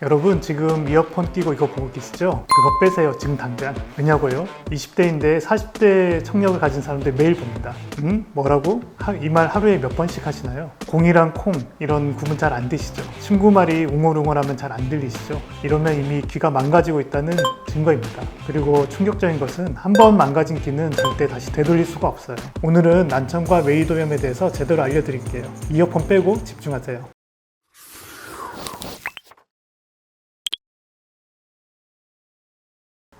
여러분 지금 이어폰 끼고 이거 보고 계시죠? 그거 빼세요 지금 당장 왜냐고요? 20대인데 40대 청력을 가진 사람들 매일 봅니다 응? 뭐라고? 이 말 하루에 몇 번씩 하시나요? 공이랑 콩 이런 구분 잘안 되시죠? 친구 말이 웅얼웅얼하면 잘 안 들리시죠? 이러면 이미 귀가 망가지고 있다는 증거입니다 그리고 충격적인 것은 한 번 망가진 귀는 절대 다시 되돌릴 수가 없어요 오늘은 난청과 웨이도염에 대해서 제대로 알려드릴게요 이어폰 빼고 집중하세요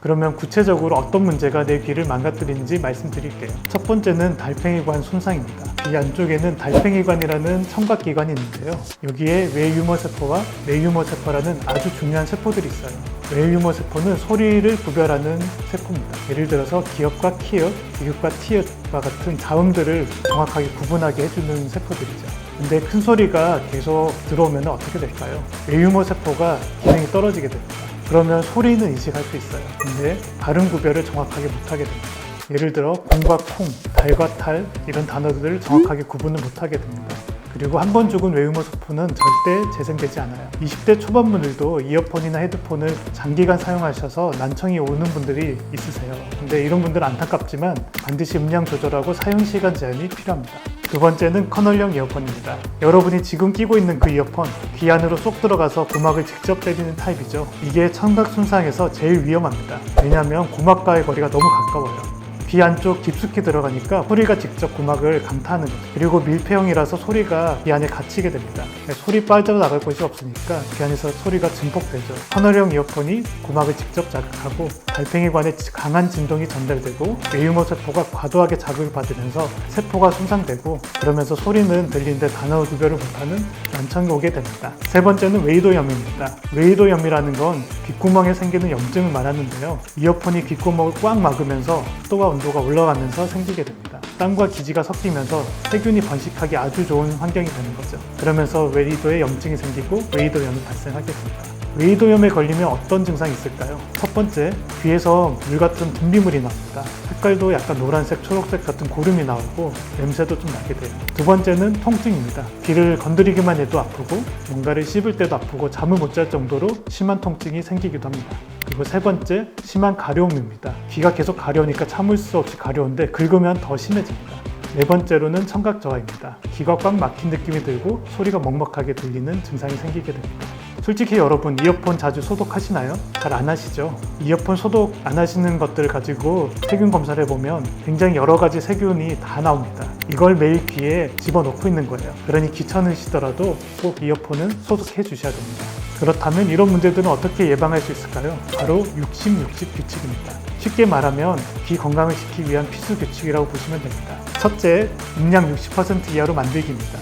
그러면 구체적으로 어떤 문제가 내 귀를 망가뜨리는지 말씀드릴게요. 첫 번째는 달팽이관 손상입니다. 이 안쪽에는 달팽이관이라는 청각기관이 있는데요. 여기에 외유머 세포와 내유머 세포라는 아주 중요한 세포들이 있어요. 외유머 세포는 소리를 구별하는 세포입니다. 예를 들어서 기역과 키읔, 비읍과 티읕과 같은 자음들을 정확하게 구분하게 해주는 세포들이죠. 근데 큰 소리가 계속 들어오면 어떻게 될까요? 외유머 세포가 기능이 떨어지게 됩니다. 그러면 소리는 인식할 수 있어요. 근데 발음 구별을 정확하게 못하게 됩니다. 예를 들어 공과 콩, 달과 탈 이런 단어들을 정확하게 구분을 못하게 됩니다. 그리고 한 번 죽은 외유머 세포는 절대 재생되지 않아요. 20대 초반분들도 이어폰이나 헤드폰을 장기간 사용하셔서 난청이 오는 분들이 있으세요. 근데 이런 분들은 안타깝지만 반드시 음량 조절하고 사용 시간 제한이 필요합니다. 두 번째는 커널형 이어폰입니다. 여러분이 지금 끼고 있는 그 이어폰 귀 안으로 쏙 들어가서 고막을 직접 때리는 타입이죠. 이게 청각 손상에서 제일 위험합니다. 왜냐하면 고막과의 거리가 너무 가까워요. 귀 안쪽 깊숙이 들어가니까 소리가 직접 고막을 강타하는 거죠. 그리고 밀폐형이라서 소리가 귀 안에 갇히게 됩니다. 소리 빠져나갈 곳이 없으니까 귀 안에서 소리가 증폭되죠. 커널형 이어폰이 고막을 직접 자극하고 달팽이관에 강한 진동이 전달되고 외유머 세포가 과도하게 자극을 받으면서 세포가 손상되고 그러면서 소리는 들리는데 단어 구별을 못하는 난청이 오게 됩니다. 세 번째는 웨이도염입니다. 웨이도염이라는 건 귓구멍에 생기는 염증을 말하는데요. 이어폰이 귓구멍을 꽉 막으면서 습도와 온도가 올라가면서 생기게 됩니다. 땀과 기지가 섞이면서 세균이 번식하기 아주 좋은 환경이 되는 거죠. 그러면서 웨이도에 염증이 생기고 웨이도염이 발생하게 됩니다. 웨이도염에 걸리면 어떤 증상이 있을까요? 첫 번째, 귀에서 물 같은 분비물이 나옵니다. 색깔도 약간 노란색, 초록색 같은 고름이 나오고 냄새도 좀 나게 돼요. 두 번째는 통증입니다. 귀를 건드리기만 해도 아프고 뭔가를 씹을 때도 아프고 잠을 못 잘 정도로 심한 통증이 생기기도 합니다. 그리고 세 번째, 심한 가려움입니다. 귀가 계속 가려우니까 참을 수 없이 가려운데 긁으면 더 심해집니다. 네 번째로는 청각 저하입니다. 귀가 꽉 막힌 느낌이 들고 소리가 먹먹하게 들리는 증상이 생기게 됩니다. 솔직히 여러분 이어폰 자주 소독하시나요? 잘 안 하시죠? 이어폰 소독 안 하시는 것들을 가지고 세균 검사를 해보면 굉장히 여러 가지 세균이 다 나옵니다. 이걸 매일 귀에 집어넣고 있는 거예요. 그러니 귀찮으시더라도 꼭 이어폰은 소독해 주셔야 됩니다. 그렇다면 이런 문제들은 어떻게 예방할 수 있을까요? 바로 60-60 규칙입니다. 쉽게 말하면 귀 건강을 지키기 위한 필수 규칙이라고 보시면 됩니다. 첫째, 음량 60% 이하로 만들기입니다.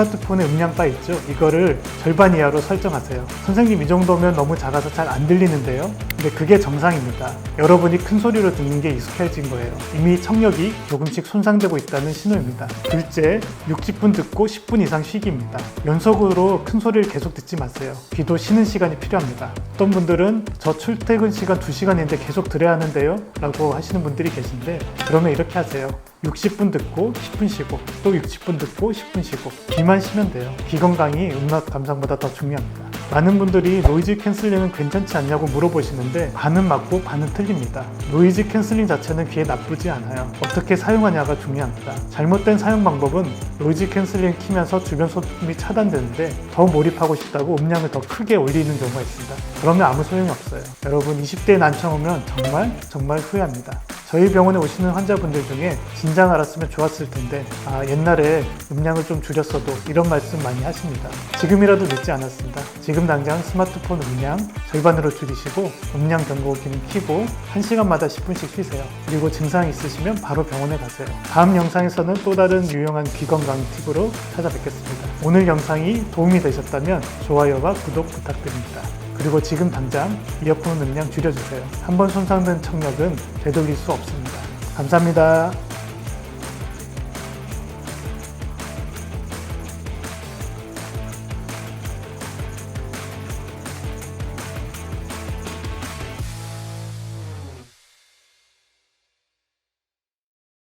스마트폰에 음량 바 있죠? 이거를 절반 이하로 설정하세요. 선생님 이 정도면 너무 작아서 잘 안 들리는데요? 근데 그게 정상입니다. 여러분이 큰 소리로 듣는 게 익숙해진 거예요. 이미 청력이 조금씩 손상되고 있다는 신호입니다. 둘째, 60분 듣고 10분 이상 쉬기입니다. 연속으로 큰 소리를 계속 듣지 마세요. 귀도 쉬는 시간이 필요합니다. 어떤 분들은 저 출퇴근 시간 2시간인데 계속 들어야 하는데요? 라고 하시는 분들이 계신데 그러면 이렇게 하세요. 60분 듣고 10분 쉬고 또 60분 듣고 10분 쉬고 귀만 쉬면 돼요. 귀 건강이 음악 감상보다 더 중요합니다. 많은 분들이 노이즈 캔슬링은 괜찮지 않냐고 물어보시는데 반은 맞고 반은 틀립니다. 노이즈 캔슬링 자체는 귀에 나쁘지 않아요. 어떻게 사용하냐가 중요합니다. 잘못된 사용 방법은 노이즈 캔슬링 키면서 주변 소음이 차단되는데 더 몰입하고 싶다고 음량을 더 크게 올리는 경우가 있습니다. 그러면 아무 소용이 없어요. 여러분 20대에 난청 오면 정말 정말 후회합니다. 저희 병원에 오시는 환자분들 중에 진작 알았으면 좋았을 텐데 아 옛날에 음량을 좀 줄였어도 이런 말씀 많이 하십니다. 지금이라도 늦지 않았습니다. 지금 당장 스마트폰 음량 절반으로 줄이시고 음량 경고 기능 켜고 1시간마다 10분씩 쉬세요. 그리고 증상이 있으시면 바로 병원에 가세요. 다음 영상에서는 또 다른 유용한 귀 건강 팁으로 찾아뵙겠습니다. 오늘 영상이 도움이 되셨다면 좋아요와 구독 부탁드립니다. 그리고 지금 당장 이어폰 음량 줄여주세요. 한번 손상된 청력은 되돌릴 수 없습니다. 감사합니다.